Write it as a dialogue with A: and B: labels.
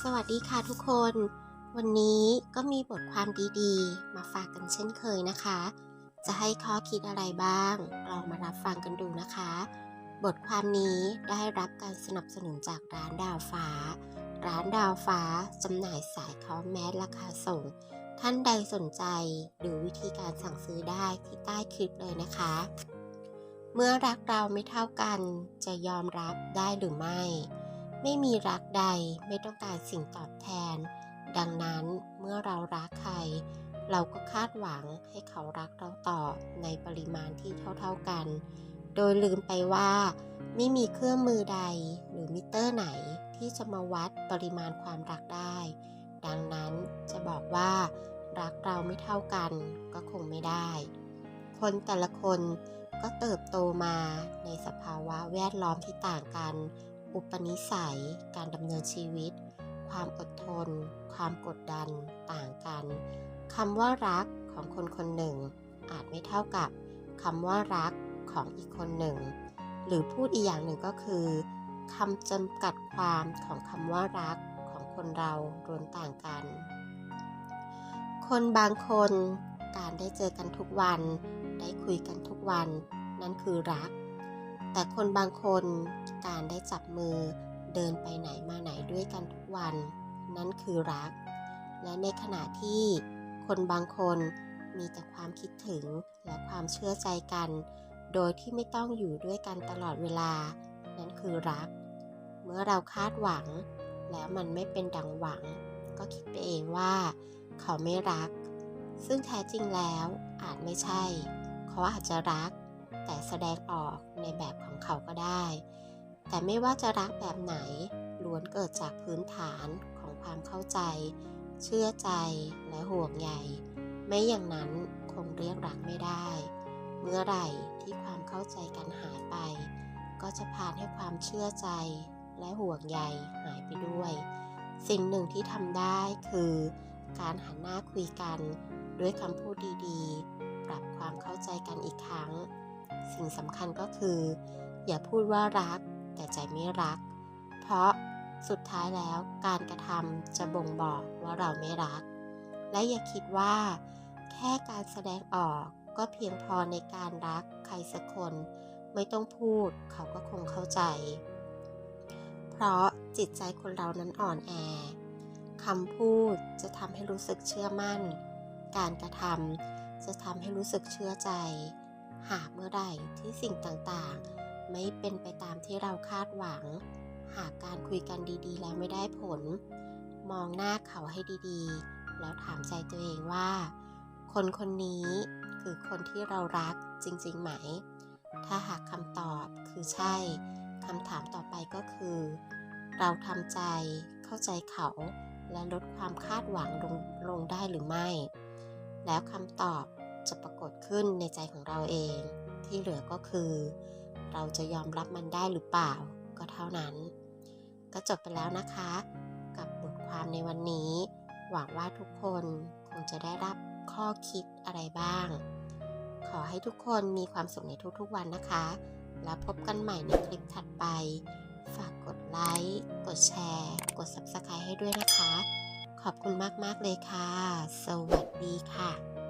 A: สวัสดีค่ะทุกคน วันนี้ก็มีบทความดีๆ มาฝากกันเช่นเคยนะคะ จะให้ข้อคิดอะไรบ้าง ลองมารับฟังกันดูนะคะ บทความนี้ได้รับการสนับสนุนจากร้านดาวฟ้า ร้านดาวฟ้าจำหน่ายสายคอมแมสราคาส่ง ท่านใดสนใจดูวิธีการสั่งซื้อได้ที่ใต้คลิปเลยนะคะ เมื่อรักเราไม่เท่ากันจะยอมรับได้หรือไม่ ไม่มีรักใดไม่ต้องการสิ่งตอบแทน ดังนั้นเมื่อเรารักใคร เราก็คาดหวังให้เขารักเราต่อในปริมาณที่เท่าๆกัน โดยลืมไปว่า ไม่มีเครื่องมือใดหรือมิเตอร์ไหนที่จะมาวัดปริมาณความรักได้ ดังนั้นจะบอกว่า รักเราไม่เท่ากันก็คงไม่ได้ คนแต่ละคนก็เติบโตมาในสภาวะแวดล้อมที่ต่างกัน อุปนิสัย การดำเนินชีวิต ความอดทน ความกดดัน ต่างกันคำว่ารักของคนคนหนึ่ง อาจไม่เท่ากับคำว่ารักของอีกคนหนึ่ง หรือพูดอีกอย่างหนึ่งก็คือคำจำกัดความของคำว่ารักของคนเราล้วนต่างกัน คนบางคนการได้เจอกันทุกวัน ได้คุยกันทุกวัน นั่นคือรัก แต่คนบางคนการได้จับมือเดินไปไหนมาไหนด้วยกันทุกวัน นั่นคือรัก และในขณะที่คนบางคนมีแต่ความคิดถึงและความเชื่อใจกัน โดยที่ไม่ต้องอยู่ด้วยกันตลอดเวลา นั่นคือรัก เมื่อเราคาดหวัง แล้วมันไม่เป็นดังหวัง ก็คิดไปเองว่า เขาไม่รัก ซึ่งแท้จริงแล้วอาจไม่ใช่ เขาอาจจะรัก แต่แสดงออกในแบบของเขาก็ได้ แต่ไม่ว่าจะรักแบบไหนล้วนเกิดจากพื้นฐานของความเข้าใจ เชื่อใจและห่วงใยไม่อย่างนั้นคงเรียกรักไม่ได้ เมื่อไหร่ที่ความเข้าใจกันหายไป ก็จะพานให้ความเชื่อใจและห่วงใยหายไปด้วย สิ่งหนึ่งที่ทำได้คือ การหันหน้าคุยกันด้วยคำพูดดีๆ ปรับความเข้าใจกันอีกครั้ง สิ่งสำคัญก็คือ อย่าพูดว่ารัก แต่ใจไม่รัก เพราะสุดท้ายแล้วการกระทำจะบ่งบอกว่าเราไม่รัก และอย่าคิดว่า แค่การแสดงออกก็เพียงพอในการรักใครสักคน ไม่ต้องพูดเขาก็คงเข้าใจ เพราะจิตใจคนเรานั้นอ่อนแอคำพูดจะทำให้รู้สึกเชื่อมั่น การกระทำจะทำให้รู้สึกเชื่อใจ หากเมื่อใดที่สิ่งต่างๆ ไม่เป็นไปตามที่เราคาดหวัง หากการคุยกันดีๆ แล้วไม่ได้ผล มองหน้าเขาให้ดีๆ แล้วถามใจตัวเองว่า คนคนนี้คือคนที่เรารักจริงๆไหม ถ้าหากคำตอบคือใช่คำถามต่อไปก็คือ เราทำใจเข้าใจเขาและลดความคาดหวังลงลงได้หรือไม่ แล้วคำตอบ จะปรากฏขึ้นในใจของเราเอง ที่เหลือก็คือ เราจะยอมรับมันได้หรือเปล่าก็เท่านั้น ก็จบไปแล้วนะคะ กับบทความในวันนี้ หวังว่าทุกคนคงจะได้รับข้อคิดอะไรบ้าง ขอให้ทุกคนมีความสุขในทุกๆวันนะคะ แล้วพบกันใหม่ในคลิปถัดไป ฝากกดไลค์ กดแชร์ กด Subscribe ให้ด้วยนะคะ ขอบคุณมากๆเลยค่ะ สวัสดีค่ะ